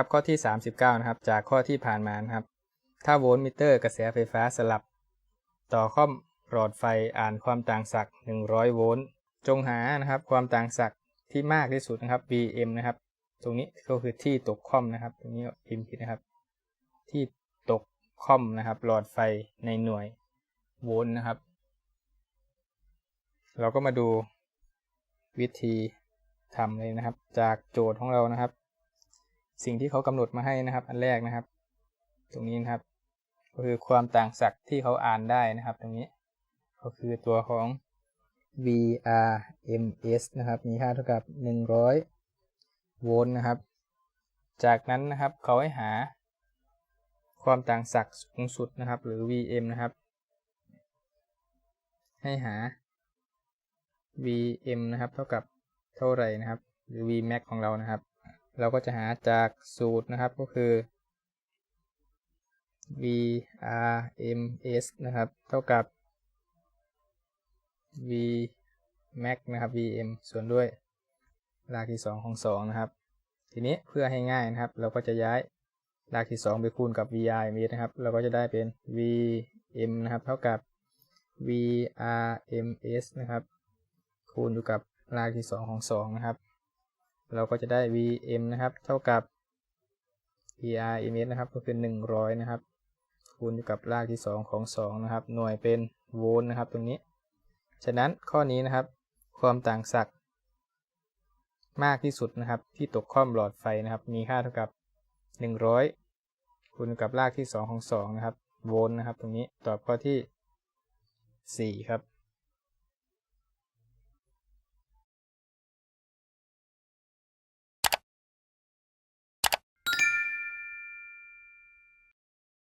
ครับข้อที่ 39 นะครับ จากข้อที่ผ่านมานะครับ ถ้าโวลต์มิเตอร์กระแสไฟฟ้าสลับ ต่อคอมหลอดไฟอ่านความต่างศักย์100 โวลต์จงหานะครับ ความต่างศักย์ที่มากที่สุดนะครับ Vm นะครับ ตรงนี้ก็คือที่ตกคอมนะครับ ตรงนี้พิมพ์ผิดนะครับ ที่ตกคอมนะครับ หลอดไฟในหน่วยโวลต์นะครับ เราก็มาดูวิธีทำเลยนะครับ จากโจทย์ของเรานะครับ สิ่งที่เขากำหนดมาให้นะครับ อันแรกนะครับ ตรงนี้นะครับ ก็คือความต่างศักย์ที่เขาอ่านได้นะครับ ตรงนี้ ก็คือตัวของ VRMS นะครับ มีค่าเท่ากับ 100 โวลต์นะครับ จากนั้นนะครับเขาให้หา ความต่างศักย์สูงสุดนะครับ หรือ VM นะครับ ให้หา Vm นะครับ เท่ากับเท่าไหร่นะครับ หรือ Vmax ของเรานะครับ เราก็จะหาจากสูตรนะครับก็คือ Vrms นะครับ เท่ากับ Vmax นะครับ Vm ส่วนด้วยรากที่ 2 ของ 2 นะครับ ทีนี้เพื่อให้ง่ายนะครับ เราก็จะย้ายรากที่ 2 ไปคูณกับ Vrms นะครับ เราก็จะได้เป็น Vm นะครับ เท่ากับ Vrms นะครับ คูณอยู่กับรากที่ 2 ของ 2 นะครับ เราก็จะได้ Vm นะครับ เท่ากับ Vrms นะครับก็คือ 100 นะครับ คูณกับรากที่ 2 ของ 2 นะครับ หน่วยเป็นโวลต์นะครับตรงนี้ ฉะนั้นข้อนี้นะครับ ความต่างศักย์มากที่สุดนะครับ ที่ตกข้อมหลอดไฟนะครับ มีค่าเท่ากับ 100 คูณกับรากที่ 2 ของ 2 นะครับ โวลต์นะครับ ตรงนี้ตอบข้อที่ 4 ครับ